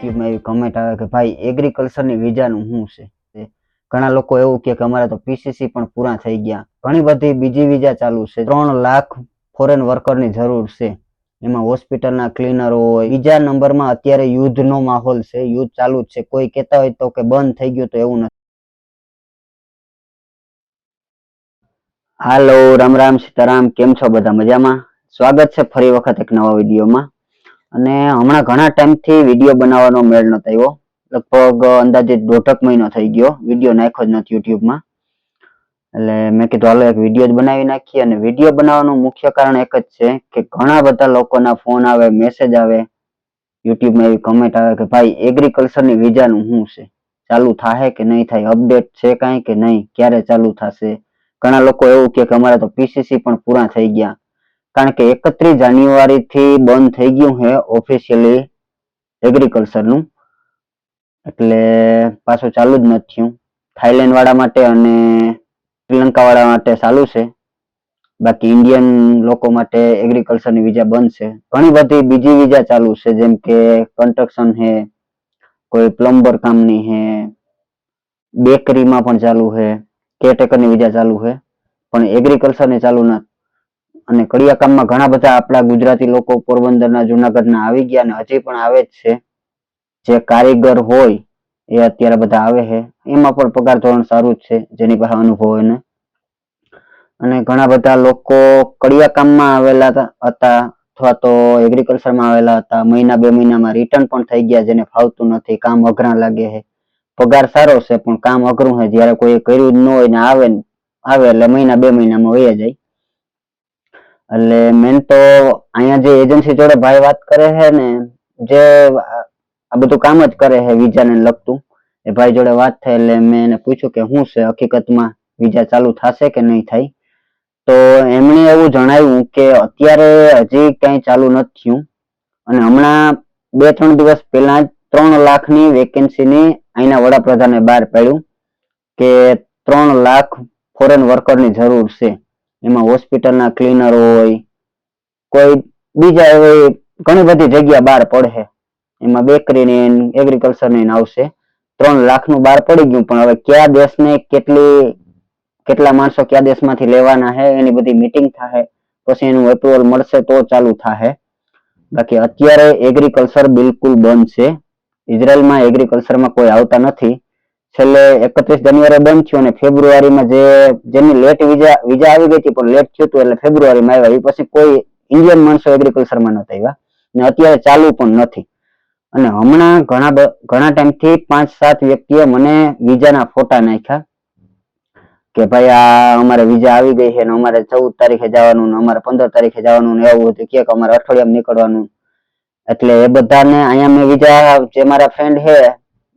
યુટ્યુબમાં એવી કમેન્ટ આવે કે ભાઈ એગ્રીકલ્ચરની વિઝાનું શું છે? ઘણા લોકો એવું કે અમારે તો પીસીસી પણ પૂરા થઈ ગયા. ઘણી બધી બીજી વિઝા ચાલુ છે. ત્રણ લાખ ફોરેન વર્કરની જરૂર છે. એમાં હોસ્પિટલના ક્લીનર હોય. બીજા નંબરમાં અત્યારે યુદ્ધનો માહોલ છે. યુદ્ધ ચાલુ જ છે. કોઈ કહેતા હોય તો કે બંધ થઈ ગયું તો એવું નથી. હાલો, રામ રામ સીતારામ. કેમ છો બધા? મજામાં? સ્વાગત છે ફરી વખત એક નવા વિડીયોમાં. અને હમણાં ઘણા ટાઈમથી વીડિયો બનાવવાનો મેળ નતો આવ્યો. લગભગ અંદાજે દોઢક મહિનો થઈ ગયો. વીડિયો નાખ્યો જ નથી યુટ્યુબમાં એટલે મેં કીધું, હાલો, એક વીડિયો જ બનાવી નાખીએ. અને વીડિયો બનાવવાનું મુખ્ય કારણ એક જ છે કે ઘણા બધા લોકોના ફોન આવે મેસેજ આવે યુટ્યુબમાં એવી કમેન્ટ આવે કે, ભાઈ એગ્રીકલ્ચરની વિઝાનું શું છે? ચાલુ થાય કે નહીં થાય? અપડેટ છે કાંઈ કે નહીં? ક્યારે ચાલુ થશે? ઘણા લોકો એવું કે, અમારે તો પીસીસી પણ પૂરા થઈ ગયા. કારણ કે એકત્રીસ જાન્યુઆરી થી બંધ થઈ ગયું છે ઓફિશિયલી એગ્રીકલ્ચરનું એટલે પાછું ચાલુ જ નથી થાઈલેન્ડ વાળા માટે અને શ્રીલંકા વાળા માટે ચાલુ છે. બાકી ઇન્ડિયન લોકો માટે એગ્રીકલ્ચરની વિઝા બંધ છે. ઘણી બધી બીજી વિઝા ચાલુ છે, જેમ કે કન્સ્ટ્રક્શન છે, કોઈ પ્લમ્બર કામની છે બેકરીમાં પણ ચાલુ છે કેરટેકરની વિઝા ચાલુ છે. પણ એગ્રીકલ્ચરની ચાલુ નથી. અને કડિયાકામમાં ઘણા બધા આપણા ગુજરાતી લોકો પોરબંદરના, જુનાગઢના આવી ગયા અને હજી પણ આવે જ છે. જે કારીગર હોય એ અત્યારે બધા આવે છે. એમાં પણ પગાર ધોરણ સારું જ છે, જેની પાસે અનુભવ હોય ને અને ઘણા બધા લોકો કડિયાકામમાં આવેલા હતા- અથવા તો એગ્રીકલ્ચરમાં આવેલા હતા. મહિના બે મહિનામાં રિટર્ન પણ થઈ ગયા, જેને ફાવતું નથી, કામ અઘરા લાગે છે. પગાર સારો છે, પણ કામ અઘરું છે. જ્યારે કોઈ કર્યું જ ન હોય ને આવે આવે એટલે મહિના બે મહિનામાં વયા જાય. એટલે મેન તો અહીંયા જે એજન્સી જોડે ભાઈ વાત કરે છે ને, જે આ બધું કામ જ કરે છે વિઝાને લગતું, એ ભાઈ જોડે વાત થઈ એટલે મેં એને પૂછ્યું કે શું છે, હકીકતમાં વિઝા ચાલુ થશે કે નહીં થાય? તો એમણે એવું જણાવ્યું કે અત્યારે હજી કંઈ ચાલુ નથી થયું. અને હમણાં બે ત્રણ દિવસ પહેલા જ ત્રણ લાખની વેકેન્સીની અહીંના વડાપ્રધાને બહાર પાડ્યું કે ત્રણ લાખ ફોરેન વર્કરની જરૂર છે. એમાં હોસ્પિટલના ક્લીનર હોય, કોઈ બીજા એવી ઘણી બધી જગ્યા બહાર પડશે એમાં બેકરીની એગ્રીકલ્ચરની ને આવશે. ત્રણ લાખનું બહાર પડી ગયું, પણ હવે કયા દેશને કેટલી, કેટલા માણસો કયા દેશમાંથી લેવાના છે એની બધી મીટિંગ થાય પછી એનું એપ્રુવલ મળશે તો ચાલુ થાય બાકી અત્યારે એગ્રીકલ્ચર બિલકુલ બંધ છે. ઇઝરાયલમાં એગ્રીકલ્ચરમાં કોઈ આવતા નથી. છેલ્લે એકત્રીસ જાન્યુઆરી બંધ થયું અને ફેબ્રુઆરીમાં જે, જેની લેટ વિઝા વિઝા આવી ગઈ હતી, પણ લેટ થયું હતું એટલે ફેબ્રુઆરીમાં આવ્યા. એ પછી કોઈ ઇન્ડિયન માણસો એગ્રીકલ્ચરમાં નતા આવ્યા. ને અત્યારે ચાલુ પણ નથી. અને હમણાં ઘણા ઘણા ટાઈમથી પાંચ, સાત વ્યક્તિએ મને વિઝાના ફોટા નાખ્યા કે ભાઈ આ અમારે વિઝા આવી ગઈ છે ને અમારે ચૌદ તારીખે જવાનું ને અમારે પંદર તારીખે જવાનું ને એવું હતું. કે અમારે અઠવાડિયામાં નીકળવાનું. એટલે એ બધાને અહીંયા મેં વિઝા જે મારા ફ્રેન્ડ છે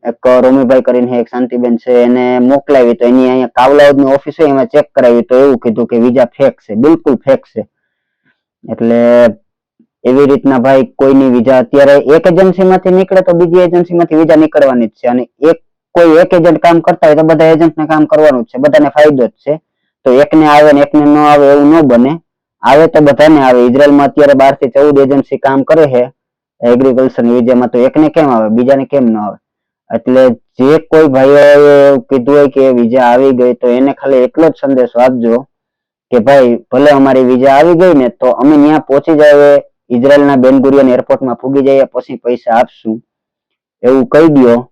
એક રોમીભાઈ કરીને એક શાંતિબેન છે, એને મોકલાવી તો એની અહીંયા કાવલાવની ઓફિસ હોય, એમાં ચેક કરાવી તો એવું કીધું કે વિઝા ફેક છે, બિલકુલ ફેક છે. એટલે એવી રીતના ભાઈ કોઈની વિઝા અત્યારે એક એજન્સી માંથી નીકળે તો બીજી એજન્સી માંથી વિઝા નીકળવાની જ છે. અને એક કોઈ એક એજન્ટ કામ કરતા હોય તો બધા એજન્ટ ને કામ કરવાનું જ છે, બધાને ફાયદો જ છે. તો એકને આવે ને એકને ન આવે એવું ન બને. આવે તો બધાને આવે. ઇઝરાયલમાં અત્યારે બારથી ચૌદ એજન્સી કામ કરે છે. એગ્રીકલ્ચર વિઝામાં તો એકને કેમ આવે? બીજાને કેમ ન આવે? એટલે જે કોઈ ભાઈઓએ કીધું હોય કે વિઝા આવી ગઈ, તો એને ખાલી એટલો જ સંદેશો આપજો કે ભાઈ, ભલે અમારી વિઝા આવી ગઈ ને, તો અમે ત્યાં પહોંચી જાય ઇઝરાયલના બેનગુરિયન એરપોર્ટમાં ફૂગી જઈએ, પછી પૈસા આપશું. એવું કહી દ્યો.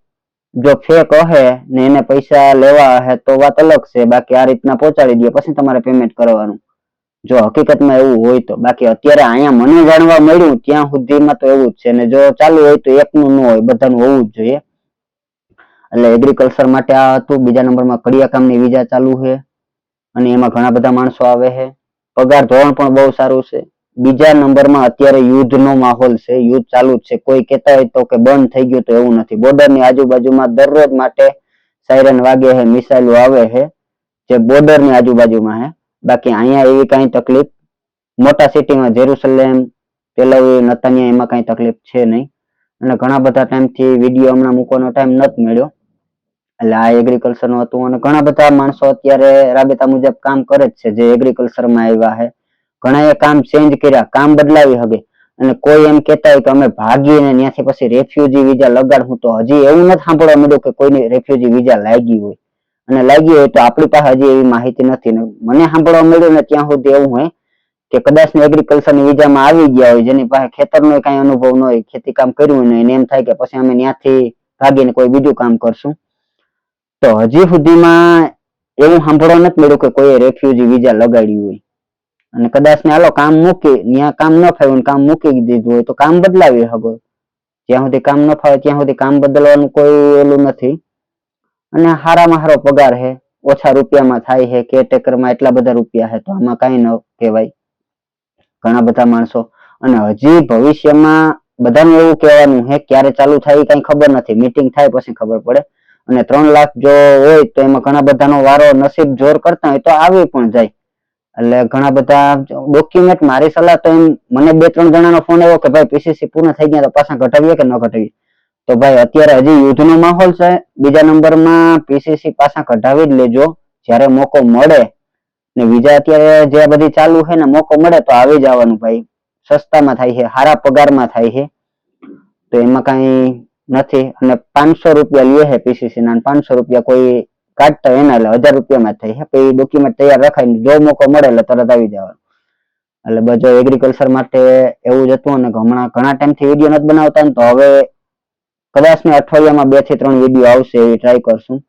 જો ફેક કહે ને એને પૈસા લેવા હે, તો વાત અલગ છે. બાકી આ રીતના પહોંચાડી દે પછી તમારે પેમેન્ટ કરવાનું. જો હકીકતમાં એવું હોય તો. બાકી અત્યારે અહીંયા મને જાણવા મળ્યું, ત્યાં સુધીમાં તો એવું જ છે. ને જો ચાલુ હોય તો એકનું ન હોય, બધાનું હોવું જ જોઈએ. એટલે એગ્રીકલ્ચર માટે આ હતું. બીજા નંબરમાં કડિયા કામની વિઝા ચાલુ છે. અને એમાં ઘણા બધા માણસો આવે છે. પગાર ધોરણ પણ બહુ સારું છે. બીજા નંબરમાં અત્યારે યુદ્ધનો માહોલ છે. યુદ્ધ ચાલુ જ છે. કોઈ કહેતા હોય તો કે બંધ થઈ ગયું તો એવું નથી. બોર્ડરની આજુબાજુમાં દરરોજ માટે સાયરન વાગે છે મિસાઇલો આવે છે. જે બોર્ડરની આજુબાજુમાં છે. બાકી અહીંયા એવી કાંઈ તકલીફ મોટા સિટીમાં જેરુસલેમ તેલાવી નતાનિયા એમાં કાંઈ તકલીફ છે નહીં. અને ઘણા બધા ટાઈમથી વીડિયો હમણાં મૂકવાનો ટાઈમ નથી મળ્યો. એટલે આ એગ્રીકલ્ચરનું હતું અને ઘણા બધા માણસો અત્યારે રાબેતા મુજબ કામ કરે જ છે, જે એગ્રીકલ્ચરમાં આવ્યા છે. ઘણા એ કામ ચેન્જ કર્યા, કામ બદલાવી હવે અને કોઈ એમ કહેતા હોય કે અમે ભાગીને ત્યાંથી પછી રેફ્યુજી વિઝા લગાડવું તો હજી એવું નથી સાંભળવા મળ્યું કે કોઈને રેફ્યુજી વિઝા લાગી હોય. અને લાગી હોય તો આપણી પાસે હજી એવી માહિતી નથી. ને મને સાંભળવા મળ્યું ને ત્યાં સુધી એવું હોય કે કદાચ એગ્રીકલ્ચરની વિઝામાં આવી ગયા હોય, જેની પાસે ખેતરનો કઈ અનુભવ ન હોય, ખેતી કામ કર્યું હોય એને એમ થાય કે પછી અમે ત્યાંથી ભાગીને કોઈ બીજું કામ કરશું. તો હજી સુધીમાં એવું સાંભળવા નથી મળ્યું કે કોઈ રેફ્યુજી વિઝા લગાડ્યું હોય. અને કદાચ ને હાલો કામ મૂકી ત્યાં કામ ન ફાવ્યું ને કામ મૂકી દીધું હોય તો કામ બદલાવી શકો. જ્યાં સુધી કામ ન ફાવે ત્યાં સુધી કામ બદલવાનું કોઈ એલું નથી. અને હારામાં હારો પગાર હે, ઓછા રૂપિયામાં થાય છે કેરટેકરમાં એટલા બધા રૂપિયા છે તો આમાં કાંઈ ન કહેવાય. ઘણા બધા માણસો. અને હજી ભવિષ્યમાં બધાનું એવું કહેવાનું છે ક્યારે ચાલુ થાય એ કઈ ખબર નથી. મીટિંગ થાય પછી ખબર પડે. અને ત્રણ લાખ જો હોય તો એમાં ઘણા બધાનો વારો નસીબ જોર કરતા હોય તો આવી પણ જાય. એટલે ઘણા બધા ડોક્યુમેન્ટ મારી સલાહ તો એમ, મને બે ત્રણ જણાનો ફોન આવ્યો કે ભાઈ પીસીસી પૂર્ણ થઈ ગયા તો પાછા ઘટાડીએ કે ન ઘટાડીએ? તો ભાઈ અત્યારે હજી યુદ્ધનો માહોલ છે. બીજા નંબરમાં પીસીસી પાછા કઢાવી જ લેજો. જ્યારે મોકો મળે ને બીજા અત્યારે જે બધી ચાલુ છે ને મોકો મળે તો આવી જવાનું ભાઈ. સસ્તામાં થાય છે સારા પગારમાં થાય છે. તો એમાં કઈ નથી. અને પાંચસો રૂપિયા લે છે પીસીસી ના પાંચસો રૂપિયા કોઈ કાઢતા એના એટલે હજાર રૂપિયામાં થાય. છે પછી ડોક્યુમેન્ટ તૈયાર રખાય જો મોકો મળે એટલે તરત આવી જવાનું. એટલે બધો એગ્રીકલ્ચર માટે એવું જ હતું અને હમણાં ઘણા ટાઈમથી વીડિયો નથી બનાવતા ને તો હવે કદાચ ને અઠવાડિયામાં બેથી ત્રણ વીડિયો આવશે એ ટ્રાય કરશું.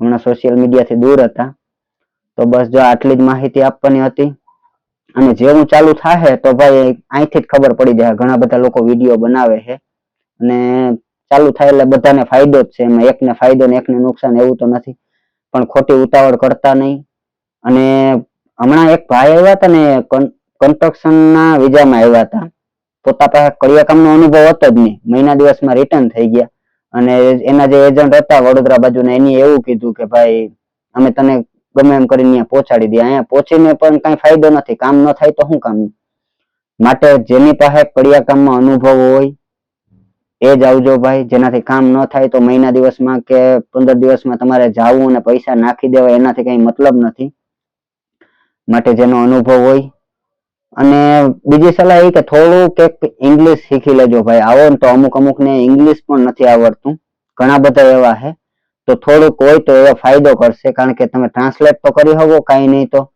હમણાં સોશિયલ મીડિયાથી દૂર હતા. તો બસ જો આટલી જ માહિતી આપવાની હતી. અને જેવું ચાલુ થાય તો ભાઈ અહીંથી જ ખબર પડી જાય. ઘણા બધા લોકો વીડિયો બનાવે છે. અને ચાલુ થાય એટલે બધાને ફાયદો જ છે. એમાં એકને ફાયદો ને એકને નુકસાન એવું તો નથી. પણ ખોટી ઉતાવળ કરતા નહીં. અને હમણાં એક ભાઈ આવ્યા હતા ને કન્સ્ટ્રક્શન ના વિઝામાં આવ્યા હતા. પોતા પાસે કડિયા કામનો અનુભવ હતો જ નહીં. મહિના દિવસમાં રિટર્ન થઈ ગયા. અને એના જે એજન્ટ હતા વડોદરા બાજુના, એની એવું કીધું કે, ભાઈ, અમે તને ગમે એમ કરીને અહીંયા પહોંચાડી દઈએ. અહીંયા પહોંચીને પણ કઈ ફાયદો નથી. કામ ન થાય તો શું કામ? માટે જેની પાસે કડિયા કામમાં અનુભવ હોય એ જ આવજો ભાઈ. જેનાથી કામ ન થાય તો મહિના દિવસમાં કે પંદર દિવસમાં તમારે જાવું અને પૈસા નાખી દેવા એનાથી કઈ મતલબ નથી. માટે જેનો અનુભવ હોય. અને બીજી સલાહ એ કે થોડું એક ઇંગ્લિશ શીખી લેજો ભાઈ. આવો ને તો અમુક અમુક ને ઇંગ્લિશ પણ નથી આવડતું. ઘણા બધા એવા છે તો થોડુંક હોય તો એવો ફાયદો કરશે. કારણ કે તમે ટ્રાન્સલેટ તો કરી શકો કાંઈ નહીં તો.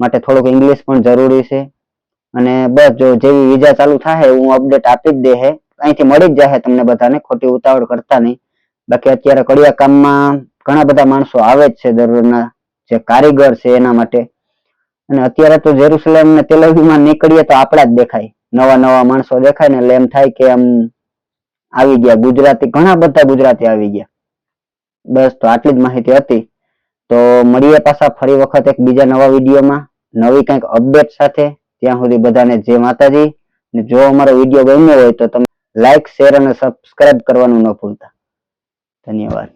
માટે થોડુંક ઇંગ્લિશ પણ જરૂરી છે. અને બસ જો જેવી વિઝા ચાલુ થાય હું અપડેટ આપી જ દે અહીંથી મળી જ જાય તમને બધાને, ખોટી ઉતાવળ કરતા નહીં. બાકી અત્યારે કડિયા કામમાં ઘણા બધા માણસો આવે જ છે દરરોજના, જે કારીગર છે એના માટે. અને અત્યારે તો જેરુસલેમ ને તેલવીમાં નીકળીએ તો આપણા જ દેખાય. નવા નવા માણસો દેખાય ને એટલે એમ થાય કે આમ આવી ગયા. ગુજરાતી, ઘણા બધા ગુજરાતી આવી ગયા. બસ તો આટલી જ માહિતી હતી. તો મળીએ પાછા ફરી વખત એક બીજા નવા વિડીયોમાં. નવી કંઈક અપડેટ સાથે. ત્યાં સુધી બધાને જય માતાજી. જો અમારો વીડિયો ગમ્યો હોય તો તમે લાઈક શેર અને સબસ્ક્રાઇબ કરવાનું ન ભૂલતા. ધન્યવાદ.